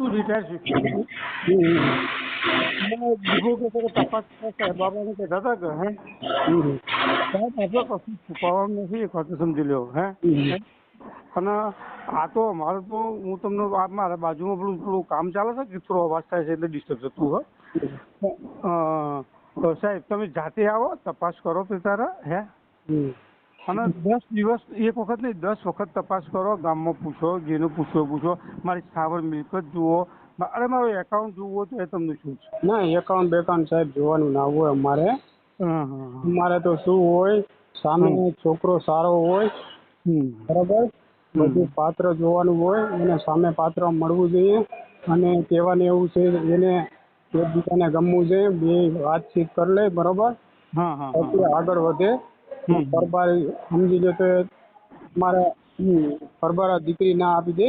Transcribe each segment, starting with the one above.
તું રિટાયર શિક્ષક મને કે તપાસ બાબાને કહેતા હતા કે હે? સાહેબ આપણે કશું છુપાવવાનું નથી એક વાત સમજી લો હે? અને આ તો અમારે તો હું તમને આ મારા બાજુમાં પેલું પેલું કામ ચાલે છે કે થોડો અવાજ થાય છે એટલે ડિસ્ટર્બ થતું હોય. સાહેબ તમે જાતે આવો તપાસ કરો તે તારા હે? હમ. અને દસ દિવસ એક વખત નહીં દસ વખત તપાસ કરો ગામમાં પૂછો જેને પૂછો પૂછો. મારી સ્થાવર મિલકત જુઓ. અરે મારું એકાઉન્ટ જુઓ તો એ તમને શું છે? ના એકાઉન્ટ બેકાઉન્ટ સાહેબ જોવાનું ના હોય અમારે. અમારે તો શું હોય સામે છોકરો સારો હોય. બરાબર? બધું પાત્ર જોવાનું હોય અને સામે પાત્ર મળવું જોઈએ. અને કહેવાનું એવું છે એને એકબીજાને ગમવું જોઈએ બે વાતચીત કરી લે બરોબર? આગળ વધે. હમ. પરબાર સમજી લો કે મારા હમ, દીકરી ના આપી દે.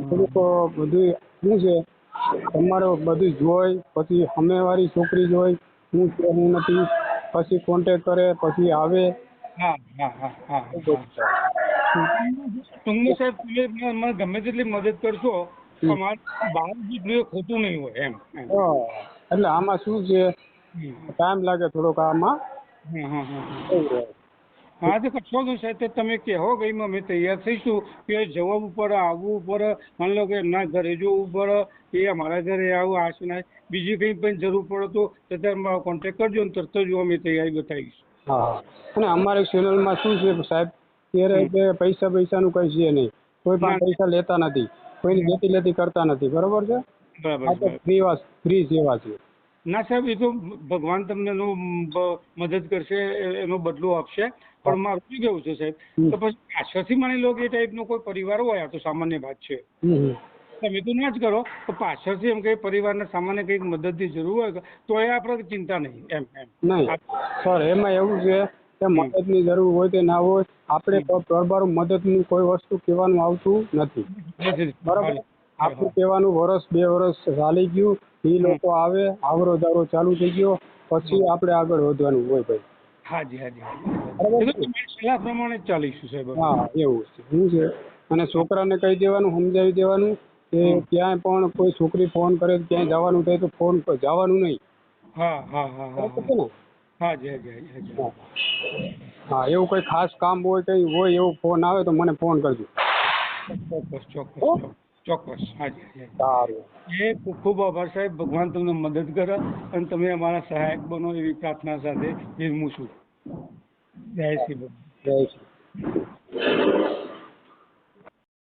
થોડુંક બધું શું છે? તમારો બધું જોઈ પછી સામેવાળી છોકરી જોઈ હું છે હું નથી. પછી કોન્ટેક કરે પછી આવે. હા હા હા તમને સાહેબ તમે મને ગમે તેટલી મદદ કરશો બહાર જેટલું ખોટું નહીં હોય એમ. એટલે આમાં શું છે? ટાઈમ લાગે થોડોક આમાં. હા તો કશો નહીં સાહેબ તો તમે કહો કે એમાં અમે તૈયાર થઈશું કે જવું ઉપર આવવું ઉપર માની લો કે એમના ઘરે જવું પડે એ અમારા ઘરે આવું આ શું ના બીજી કંઈ પણ જરૂર પડે તો અત્યારે મારો કોન્ટેક્ટ કરજો ને તરત જ અમે તૈયારી બતાવીશું. હા. અને અમારી ચેનલમાં શું છે સાહેબ? ત્યારે પૈસા પૈસાનું કંઈ છે નહીં. કોઈ પણ પૈસા લેતા નથી. કોઈની લેતી લેતી કરતા નથી. બરોબર છે? બરાબર. ફ્રી વાત ફ્રી સેવા છે. ના સાહેબ એ તો ભગવાન તમને એનું મદદ કરશે એનો બદલો આપશે. પણ મારું શું કેવું છે સાહેબ? તો પછી પાછળથી માની લો કે એ ટાઈપનો કોઈ પરિવાર હોય આ તો સામાન્ય વાત છે. તમે તો ના જ કરો તો પાછળથી એમ કઈ પરિવારને સામાન્ય કંઈક મદદની જરૂર હોય તો એ આપણે ચિંતા નહીં એમ એમ. નહીં. સર એમાં એવું છે કે મદદની જરૂર હોય કે ના હોય આપણે પરબાર મદદની કોઈ વસ્તુ કહેવાનું આવતું નથી. બરાબર? આપણું કહેવાનું વર્ષ બે વર્ષ ચાલી ગયું એ લોકો આવે આવરો જાવરો ચાલુ થઈ ગયો પછી આપણે આગળ વધવાનું હોય ભાઈ. હાજી હાજી હાજી. એ તો તમારી સલાહ પ્રમાણે જ ચાલીશું સાહેબ હા એવું છે. શું છે. અને છોકરાને કહી દેવાનું સમજાવી દેવાનું કે ક્યાંય પણ કોઈ છોકરી ફોન કરે ક્યાંય જવાનું થાય તો ફોન જવાનું નહીં. હા હા હા હા હાજી હાજી હાજી હા. એવું કોઈ ખાસ કામ હોય કઈ હોય એવો ફોન આવે તો મને ફોન કરજો. ચોક્કસ ચોક્કસ. ચોક્કસ હાજી. સારું. એ ખૂબ આભાર સાહેબ ભગવાન તમને મદદ કરે અને તમે અમારા સહાયક બનો એવી પ્રાર્થના સાથે વિરમું છું. જય શ્રી ભગવાન. જય શ્રી